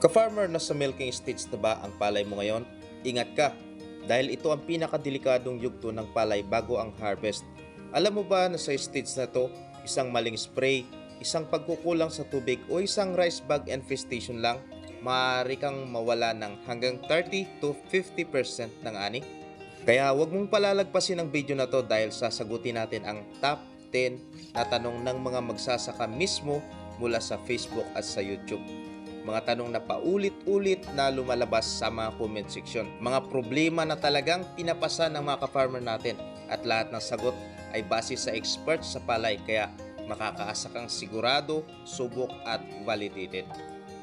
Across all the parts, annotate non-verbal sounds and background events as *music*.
Ka-farmer, nasa milking stage na ba ang palay mo ngayon? Ingat ka, dahil ito ang pinakadelikadong yugto ng palay bago ang harvest. Alam mo ba na sa stage na to, isang maling spray, isang pagkukulang sa tubig o isang rice bag infestation lang, maaari kang mawala ng hanggang 30 to 50% ng ani? Kaya huwag mong palalagpasin ang video na to dahil sasagutin natin ang top 10 na tanong ng mga magsasaka mismo mula sa Facebook at sa YouTube mga tanong na paulit-ulit na lumalabas sa mga comment section. Mga problema na talagang pinapasa ng mga ka-farmer natin at lahat ng sagot ay base sa experts sa palay kaya makakaasa kang sigurado, subok at validated.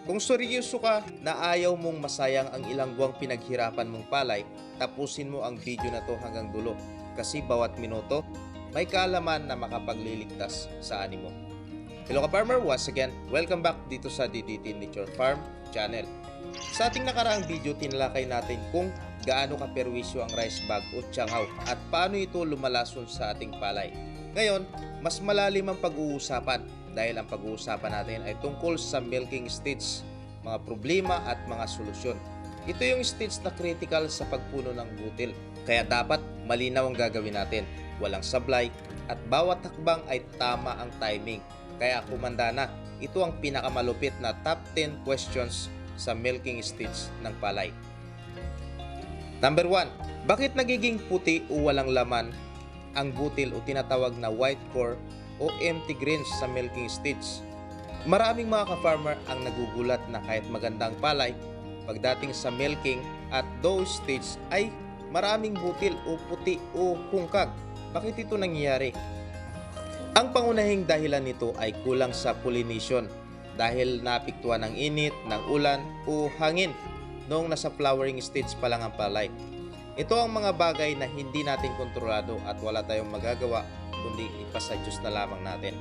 Kung seryoso ka na ayaw mong masayang ang ilang buwang pinaghirapan mong palay, tapusin mo ang video na to hanggang dulo kasi bawat minuto may kaalaman na makapagliligtas sa animo. Hello ka farmer, once again, welcome back dito sa DDT Nature Farm channel. Sa ating nakaraang video, tinalakay natin kung gaano kaperwisyo ang rice bag o tiyanghaw at paano ito lumalason sa ating palay. Ngayon, mas malalim ang pag-uusapan dahil ang pag-uusapan natin ay tungkol sa milking stage, mga problema at mga solusyon. Ito yung stage na critical sa pagpuno ng butil. Kaya dapat malinaw ang gagawin natin. Walang sablay at bawat hakbang ay tama ang timing. Kaya kumanda na, ito ang pinakamalupit na top 10 questions sa milking stage ng palay. Number 1. Bakit nagiging puti o walang laman ang butil o tinatawag na white core o empty grains sa milking stage? Maraming mga ka-farmer ang nagugulat na kahit magandang palay, pagdating sa milking at those stage ay maraming butil o puti o kungkag. Bakit ito nangyayari? Ang pangunahing dahilan nito ay kulang sa pollination dahil naapektuhan ng init, ng ulan o hangin noong nasa flowering stage pa lang ang palay. Ito ang mga bagay na hindi natin kontrolado at wala tayong magagawa kundi ipasa Diyos na lamang natin.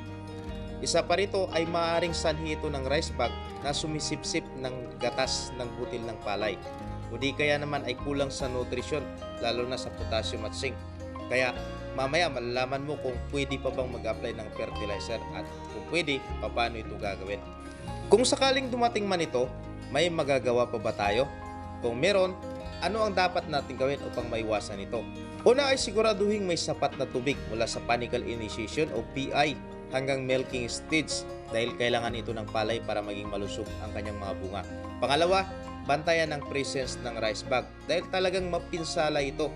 Isa pa rito ay maaaring sanhi ito ng rice bag na sumisipsip ng gatas ng butil ng palay. O di kaya naman ay kulang sa nutrisyon lalo na sa potassium at zinc. Kaya mamaya malalaman mo kung pwede pa bang mag-apply ng fertilizer at kung pwede, paano ito gagawin. Kung sakaling dumating man ito, may magagawa pa ba tayo? Kung meron, ano ang dapat natin gawin upang maiwasan ito? Una ay siguraduhin may sapat na tubig mula sa panicle initiation o PI hanggang milking stage dahil kailangan ito ng palay para maging malusog ang kanyang mga bunga. Pangalawa, bantayan ang presence ng rice bag dahil talagang mapinsala ito.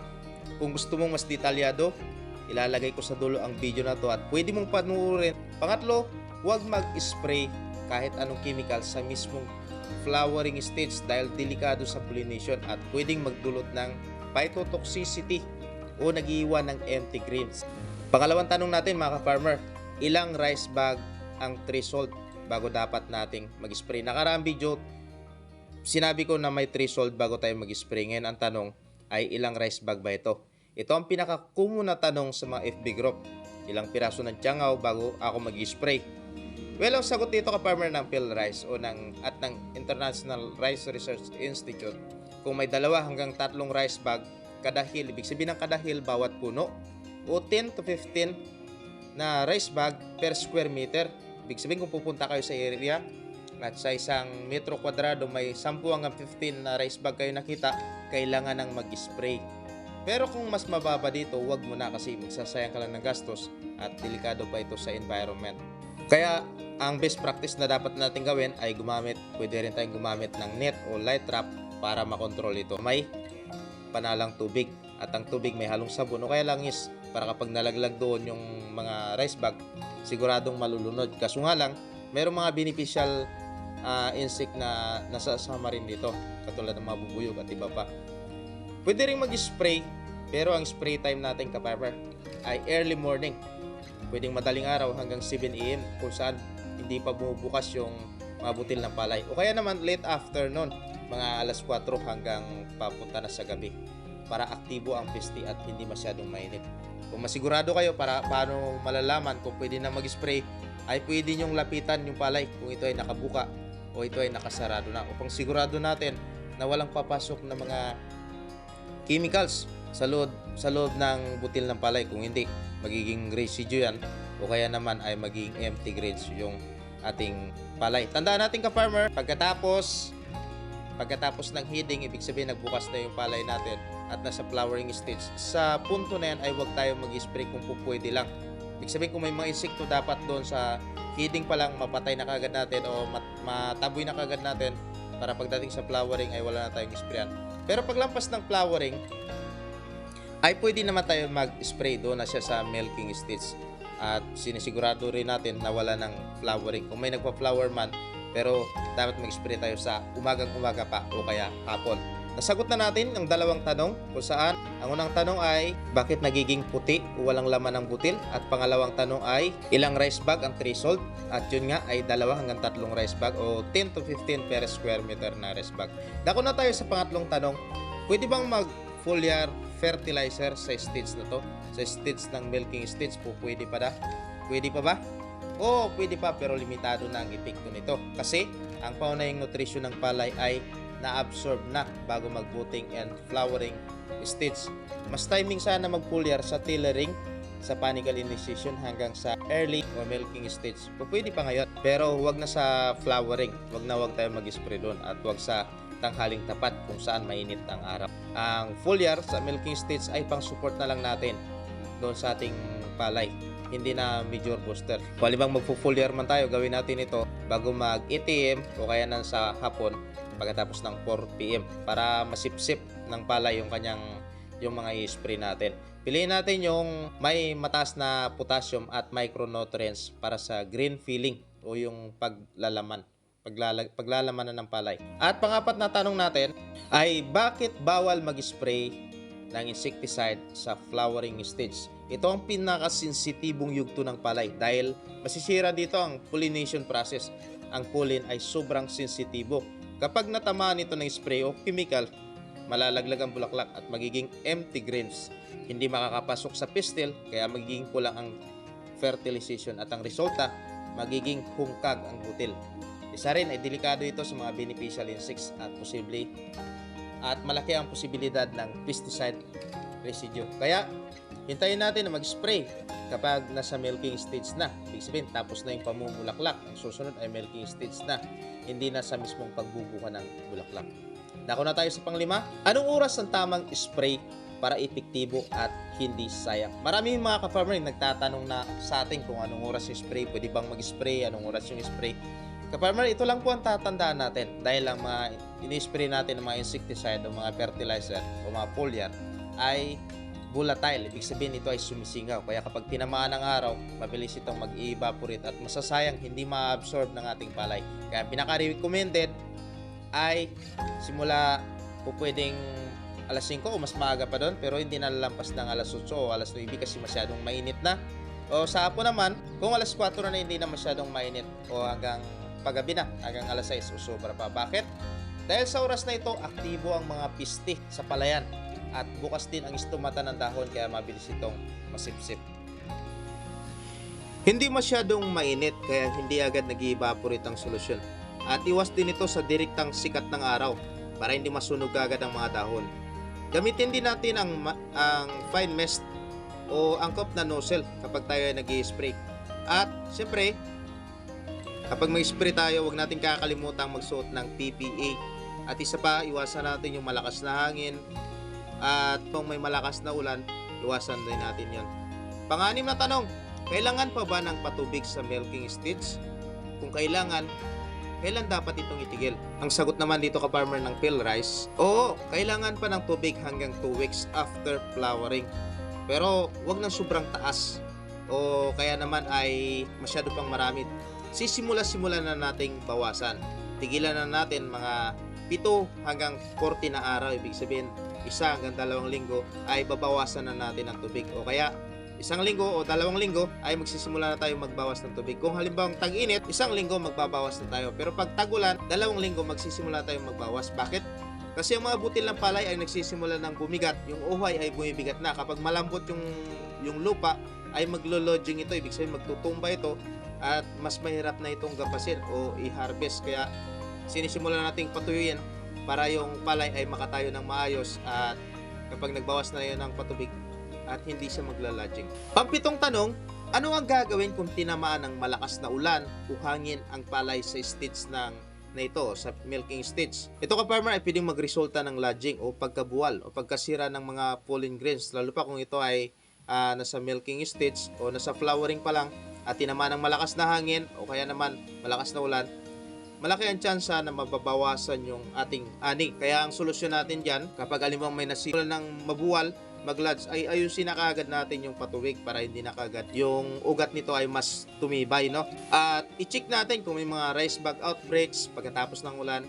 Kung gusto mong mas detalyado, ilalagay ko sa dulo ang video na to at pwede mong panuorin. Pangatlo, huwag mag-spray kahit anong chemical sa mismong flowering stage dahil delikado sa pollination at pwedeng magdulot ng phytotoxicity o nagiiwan ng empty grains. Pangalawang tanong natin mga ka-farmer, ilang rice bag ang threshold bago dapat nating mag-spray? Nakaraang video, sinabi ko na may threshold bago tayo mag-spray. Ngayon ang tanong ay ilang rice bag ba ito? Ito ang pinaka-common na tanong sa mga FB group. Ilang piraso ng tiyangaw bago ako mag-spray? Well, ang sagot dito ka-farmer ng PhilRice o ng, at ng International Rice Research Institute, kung may dalawa hanggang tatlong rice bag kada hill, ibig sabihin ng kada hill bawat puno, o 10 to 15 na rice bag per square meter. Ibig sabihin kung pupunta kayo sa area at sa isang metro kwadrado may 10 hanggang 15 na rice bag kayo nakita, kailangan ng mag-spray. Pero kung mas mababa dito, wag mo na kasi magsasayang ka lang ng gastos at delikado pa ito sa environment. Kaya ang best practice na dapat natin gawin ay gumamit, pwede rin tayong gumamit ng net o light trap para makontrol ito. May panalang tubig at ang tubig may halong sabon o kaya langis para kapag nalaglag doon yung mga rice bag, siguradong malulunod. Kaso nga lang, mayroong mga beneficial ah, insect na nasasama rin dito, katulad ng mga bubuyog at iba pa. Pwede rin mag-spray, pero ang spray time natin kapartner ay early morning. Pwedeng madaling araw hanggang 7 a.m. kung saan hindi pa bumubukas yung mga butil ng palay. O kaya naman late afternoon, mga alas 4 hanggang papunta na sa gabi para aktibo ang pesti at hindi masyadong mainit. Kung masigurado kayo para paano malalaman kung pwede na mag-spray, ay pwede nyong lapitan yung palay kung ito ay nakabuka o ito ay nakasarado na upang sigurado natin na walang papasok na mga chemicals sa loob sa loob ng butil ng palay kung hindi magiging residue yan o kaya naman ay magiging empty grains yung ating palay. Tandaan natin ka farmer, pagkatapos Pagkatapos ng heading, ibig sabihin nagbukas na yung palay natin at nasa flowering stage. Sa punto na yan ay huwag tayo mag-spray kung po pwede lang. Ibig sabihin kung may mga insekto dapat doon sa heading pa lang mapatay na kagad natin o mat- mataboy na kagad natin para pagdating sa flowering ay wala na tayong sprayan. Pero paglampas ng flowering, ay pwede naman tayo mag-spray doon na siya sa milking stage. At sinisigurado rin natin na wala ng flowering. Kung may nagpa-flower man, pero dapat mag-spray tayo sa umagang umaga pa o kaya hapon. Nasagot na natin ang dalawang tanong kung saan ang unang tanong ay bakit nagiging puti o walang laman ng butil at pangalawang tanong ay ilang rice bag ang threshold at yun nga ay dalawa hanggang tatlong rice bag o 10 to 15 per square meter na rice bag. Dako na tayo sa pangatlong tanong. Pwede bang mag foliar fertilizer sa stage na to? Sa stage ng milking stage po pwede pa da? Pwede pa ba? Oo, pwede pa pero limitado na ang epekto nito. Kasi ang paunahing nutrisyon ng palay ay na-absorb na bago mag-booting and flowering stage. Mas timing sana mag-foliar sa tillering sa panicle initiation hanggang sa early or milking stage. O pwede pa ngayon. Pero wag na sa flowering. Wag na wag tayo mag-spray doon at wag sa tanghaling tapat kung saan mainit ang araw. Ang foliar sa milking stage ay pang support na lang natin doon sa ating palay hindi na major booster. Kung bang magpo-foliar man tayo, gawin natin ito bago mag-ATM o kaya nang sa hapon pagkatapos ng 4 PM para masipsip ng palay yung kanyang yung mga i-spray natin. Piliin natin yung may mataas na potassium at micronutrients para sa green filling o yung paglalaman paglalag, paglalaman na ng palay. At pangapat na tanong natin ay bakit bawal mag-spray ng insecticide sa flowering stage? Ito ang pinakasensitibong yugto ng palay dahil masisira dito ang pollination process. Ang pollen ay sobrang sensitibo. Kapag natamaan ito ng spray o chemical, malalaglag ang bulaklak at magiging empty grains. Hindi makakapasok sa pistil kaya magiging kulang ang fertilization at ang resulta, magiging hungkag ang butil. Isa rin ay delikado ito sa mga beneficial insects at posible at malaki ang posibilidad ng pesticide residue. Kaya hintayin natin na mag-spray kapag nasa milking stage na. Ibig sabihin, tapos na yung pamumulaklak. Ang susunod ay milking stage na. Hindi na sa mismong pagbubuka ng bulaklak. Dako na tayo sa panglima. Anong oras ang tamang spray para epektibo at hindi sayang? Marami mga ka-farmer nagtatanong na sa atin kung anong oras yung spray, pwede bang mag-spray, anong oras yung spray. Ka-farmer, ito lang po ang tatandaan natin dahil ang mga ini-spray natin ng mga insecticide o mga fertilizer o mga foliar ay volatile. Ibig sabihin ito ay sumisingaw. Kaya kapag tinamaan ng araw, mabilis itong mag-evaporate at masasayang hindi ma-absorb ng ating palay. Kaya pinaka-recommended ay simula po pwedeng alas 5 o mas maaga pa doon pero hindi nalalampas ng alas 8 o alas 9 kasi masyadong mainit na. O sa hapon naman, kung alas 4 na, na hindi na masyadong mainit o hanggang paggabi na, hanggang alas 6 o sobra pa. Bakit? Dahil sa oras na ito, aktibo ang mga piste sa palayan at bukas din ang istomata ng dahon kaya mabilis itong masipsip. Hindi masyadong mainit kaya hindi agad nag evaporate ang solusyon. At iwas din ito sa direktang sikat ng araw para hindi masunog agad ang mga dahon. Gamitin din natin ang, ang fine mist o angkop na nozzle kapag tayo ay nag spray At siyempre, kapag mag-spray tayo, huwag natin kakalimutan magsuot ng PPE. At isa pa, iwasan natin yung malakas na hangin. At kung may malakas na ulan, iwasan din natin yon. Panganim na tanong, kailangan pa ba ng patubig sa milking stage? Kung kailangan, kailan dapat itong itigil? Ang sagot naman dito ka farmer ng pill rice, oo, kailangan pa ng tubig hanggang 2 weeks after flowering. Pero wag nang sobrang taas o kaya naman ay masyado pang marami. Sisimula-simula na nating bawasan. Tigilan na natin mga 7 hanggang 40 na araw. Ibig sabihin, isa hanggang dalawang linggo ay babawasan na natin ang tubig. O kaya isang linggo o dalawang linggo ay magsisimula na tayo magbawas ng tubig. Kung halimbawa tag-init, isang linggo magbabawas na tayo. Pero pag tagulan, dalawang linggo magsisimula tayo magbawas. Bakit? Kasi ang mga butil ng palay ay nagsisimula ng bumigat. Yung uhay ay bumibigat na. Kapag malambot yung, yung lupa, ay maglo-lodging ito. Ibig sabihin magtutumba ito at mas mahirap na itong gapasin o i-harvest. Kaya sinisimula nating patuyuin para yung palay ay makatayo ng maayos at kapag nagbawas na yun ng patubig at hindi siya magla-lodging. Pampitong tanong, ano ang gagawin kung tinamaan ng malakas na ulan o hangin ang palay sa stage ng na ito sa milking stage. Ito ka farmer ay pwedeng magresulta ng lodging o pagkabuwal o pagkasira ng mga pollen grains lalo pa kung ito ay ah, nasa milking stage o nasa flowering pa lang at tinamaan ng malakas na hangin o kaya naman malakas na ulan malaki ang tsansa na mababawasan yung ating ani. Kaya ang solusyon natin dyan, kapag alimang may nasimulan ng mabuwal, maglads, ay ayusin na kaagad natin yung patuwig para hindi na kaagad yung ugat nito ay mas tumibay, no? At i-check natin kung may mga rice bag outbreaks pagkatapos ng ulan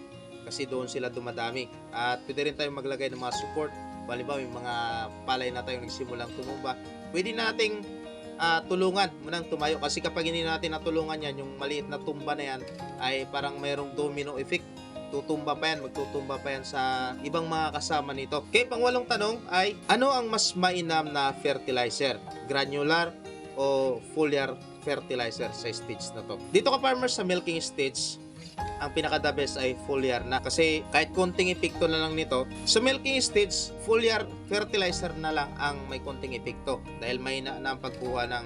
kasi doon sila dumadami. At pwede rin tayong maglagay ng mga support. Halimbawa, may mga palay na tayong nagsimulang tumumba. Pwede nating ah, tulungan munang tumayo kasi kapag hindi natin natulungan yan, yung maliit na tumba na yan ay parang mayroong domino effect tutumba pa yan, magtutumba pa yan sa ibang mga kasama nito. Okay, pangwalong tanong ay, ano ang mas mainam na fertilizer? Granular o foliar fertilizer sa stage na to? Dito ka farmers sa milking stage, ang pinaka the best ay foliar na. Kasi kahit konting epekto na lang nito sa milking stage foliar fertilizer na lang ang may konting epekto. Dahil may na, na ang pagkuha ng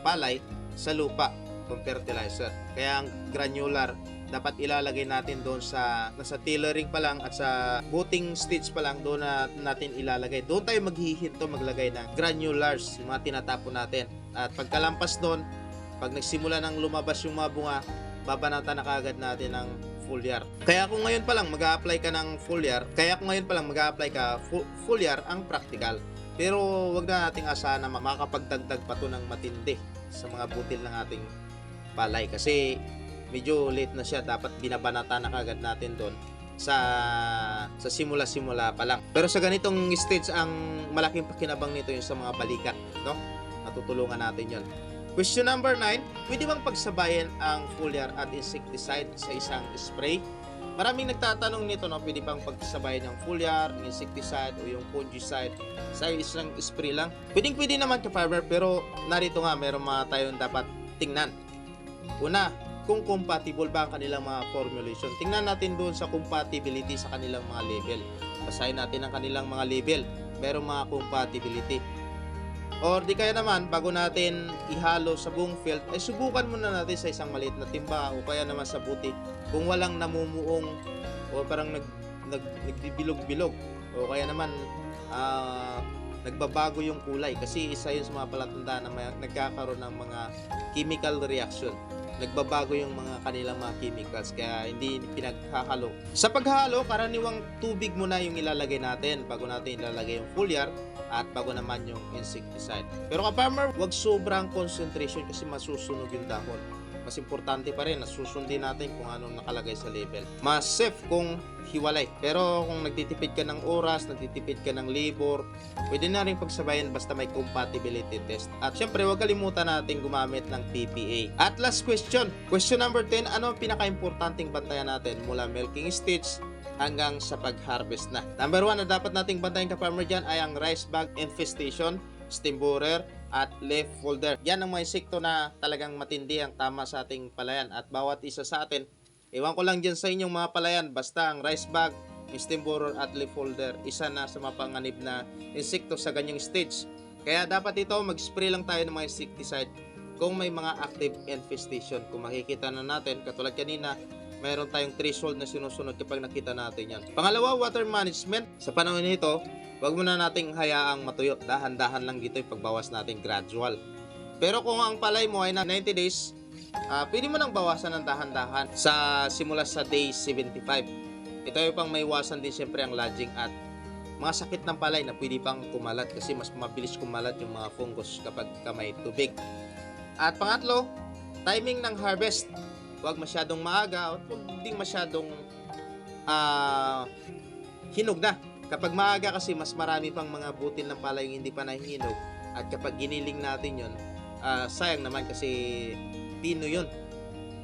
palay sa lupa kung fertilizer. Kaya ang granular dapat ilalagay natin doon sa nasa tillering pa lang at sa booting stage pa lang doon na natin ilalagay. Doon tayo maghihinto maglagay ng granulars yung mga tinatapon natin. At pagkalampas doon pag nagsimula ng lumabas yung mga bunga babanatan na kagad natin ng foliar. Kaya kung ngayon pa lang mag-a-apply ka ng foliar, kaya kung ngayon pa lang mag-a-apply ka fu- foliar ang practical. Pero wag na nating asahan na makakapagdagdag pa to ng matindi sa mga butil ng ating palay kasi medyo late na siya dapat binabanata na kagad natin doon sa sa simula-simula pa lang. Pero sa ganitong stage ang malaking pakinabang nito yung sa mga balikat, no? Matutulungan natin 'yon. Question number 9, pwede bang pagsabayan ang foliar at insecticide sa isang spray? Maraming nagtatanong nito, no, pwede bang pagsabayan ng foliar, insecticide o yung fungicide sa isang spray lang? Pwedeng pwede naman ka farmer, pero narito nga, meron mga tayong dapat tingnan. Una, kung compatible ba ang kanilang mga formulation. Tingnan natin doon sa compatibility sa kanilang mga label. Basahin natin ang kanilang mga label. Merong mga compatibility. Or di kaya naman, bago natin ihalo sa buong field, ay subukan muna natin sa isang maliit na timba o kaya naman sa buti. Kung walang namumuong o parang nag, nag, nagbibilog-bilog o kaya naman ah, nagbabago yung kulay. Kasi isa yun sa mga palatandaan na may, nagkakaroon ng mga chemical reaction nagbabago yung mga kanilang mga chemicals kaya hindi pinaghahalo. Sa paghalo, karaniwang tubig muna yung ilalagay natin bago natin ilalagay yung foliar at bago naman yung insecticide. Pero ka farmer, wag sobrang concentration kasi masusunog yung dahon. Mas importante pa rin na susundin natin kung anong nakalagay sa label. Mas safe kung hiwalay. Pero kung nagtitipid ka ng oras, nagtitipid ka ng labor, pwede na rin pagsabayan basta may compatibility test. At syempre, huwag kalimutan natin gumamit ng PPA. At last question. Question number 10, ano ang pinaka-importanting bantayan natin mula milking stage hanggang sa pag-harvest na. Number one na dapat nating bantayan ka-farmer dyan ay ang rice bag infestation, stem borer, at leaf folder. Yan ang mga insekto na talagang matindi ang tama sa ating palayan at bawat isa sa atin, iwan ko lang dyan sa inyong mga palayan, basta ang rice bag, stem borer at leaf folder, isa na sa mapanganib na insekto sa ganyang stage. Kaya dapat ito, mag-spray lang tayo ng mga insecticide kung may mga active infestation. Kung makikita na natin, katulad kanina, mayroon tayong threshold na sinusunod kapag nakita natin yan. Pangalawa, water management. Sa panahon nito, wag muna nating hayaang matuyo. Dahan-dahan lang dito yung pagbawas natin gradual. Pero kung ang palay mo ay na 90 days, ah, pwede mo nang bawasan ng dahan-dahan sa simula sa day 75. Ito yung pang may iwasan din siyempre ang lodging at mga sakit ng palay na pwede pang kumalat kasi mas mabilis kumalat yung mga fungus kapag ka may tubig. At pangatlo, timing ng harvest. Huwag masyadong maaga at huwag din masyadong ah, hinog na. Kapag maaga kasi mas marami pang mga butil ng palay yung hindi pa nahihinog at kapag giniling natin yun, ah, sayang naman kasi pino yun.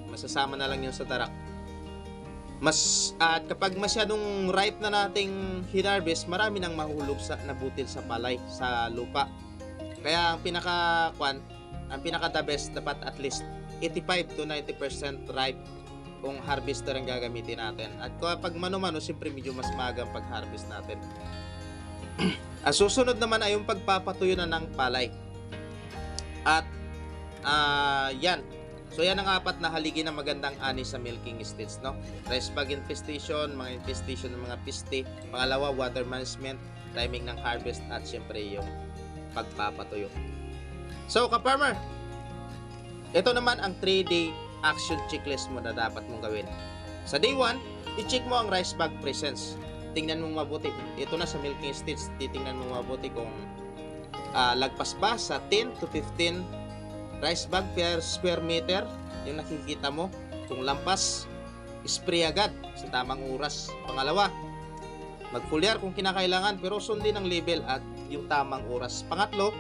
Masasama na lang yun sa tarak. Mas at kapag masyadong ripe na nating hinarvest, marami nang mahulog sa nabutil sa palay sa lupa. Kaya ang pinaka kwan, ang pinaka the best dapat at least 85 to 90% ripe kung harvester ang gagamitin natin. At kapag mano-mano, siyempre medyo mas maaga ang pag-harvest natin. *clears throat* ang susunod naman ay yung pagpapatuyo na ng palay. At ah yan, So yan ang apat na haligi na magandang ani sa milking stage, no? Rice bag infestation, mga infestation ng mga piste. Pangalawa, water management, timing ng harvest, at syempre yung pagpapatuyo. So, ka-farmer, ito naman ang 3-day action checklist mo na dapat mong gawin. Sa day 1, i-check mo ang rice bag presence. Tingnan mo mabuti. Ito na sa milking stage, titingnan mo mabuti kung ah, lagpas ba sa 10 to 15 rice bag per square meter yung nakikita mo. Kung lampas, spray agad sa tamang oras. Pangalawa, mag-foliar kung kinakailangan pero sundin ang label at yung tamang oras. Pangatlo,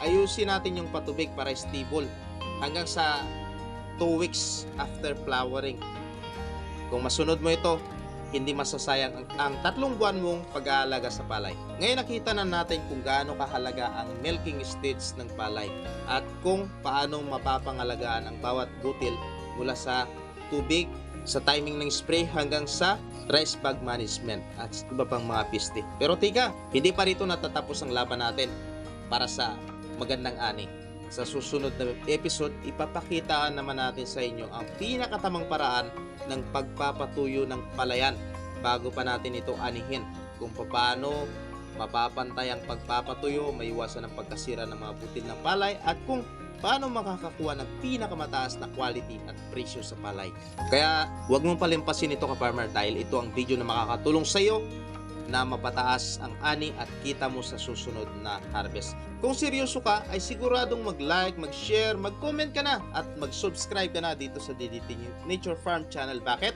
ayusin natin yung patubig para stable hanggang sa 2 weeks after flowering. Kung masunod mo ito, hindi masasayang ang, ang tatlong buwan mong pag-aalaga sa palay. Ngayon nakita na natin kung gaano kahalaga ang milking stage ng palay at kung paano mapapangalagaan ang bawat butil mula sa tubig, sa timing ng spray hanggang sa rice bag management at iba pang mga piste. Pero tika, hindi pa rito natatapos ang laban natin para sa magandang ani. Sa susunod na episode, ipapakita naman natin sa inyo ang pinakatamang paraan ng pagpapatuyo ng palayan bago pa natin ito anihin. Kung paano mapapantay ang pagpapatuyo, maiwasan ang pagkasira ng mga butil ng palay at kung paano makakakuha ng pinakamataas na quality at presyo sa palay. Kaya huwag mong palimpasin ito ka farmer dahil ito ang video na makakatulong sa iyo na mapataas ang ani at kita mo sa susunod na harvest. Kung seryoso ka, ay siguradong mag-like, mag-share, mag-comment ka na at mag-subscribe ka na dito sa DDT Nature Farm channel. Bakit?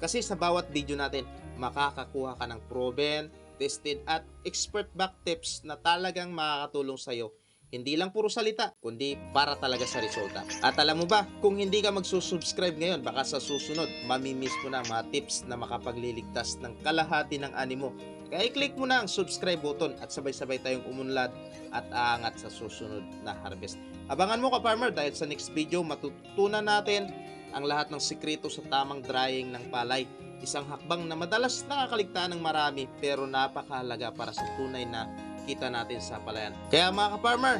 Kasi sa bawat video natin, makakakuha ka ng proven, tested at expert back tips na talagang makakatulong sa iyo. Hindi lang puro salita, kundi para talaga sa resulta. At alam mo ba, kung hindi ka magsusubscribe ngayon, baka sa susunod, mamimiss mo na mga tips na makapagliligtas ng kalahati ng animo. Kaya i-click mo na ang subscribe button at sabay-sabay tayong umunlad at aangat sa susunod na harvest. Abangan mo ka farmer dahil sa next video matutunan natin ang lahat ng sikreto sa tamang drying ng palay. Isang hakbang na madalas nakakaligtaan ng marami pero napakahalaga para sa tunay na kita natin sa palayan. Kaya mga ka-farmer,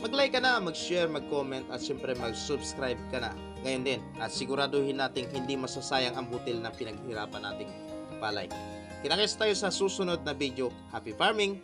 mag-like ka na, mag-share, mag-comment at syempre mag-subscribe ka na ngayon din. At siguraduhin nating hindi masasayang ang butil na pinaghirapan nating palay. Kinakis tayo sa susunod na video. Happy farming!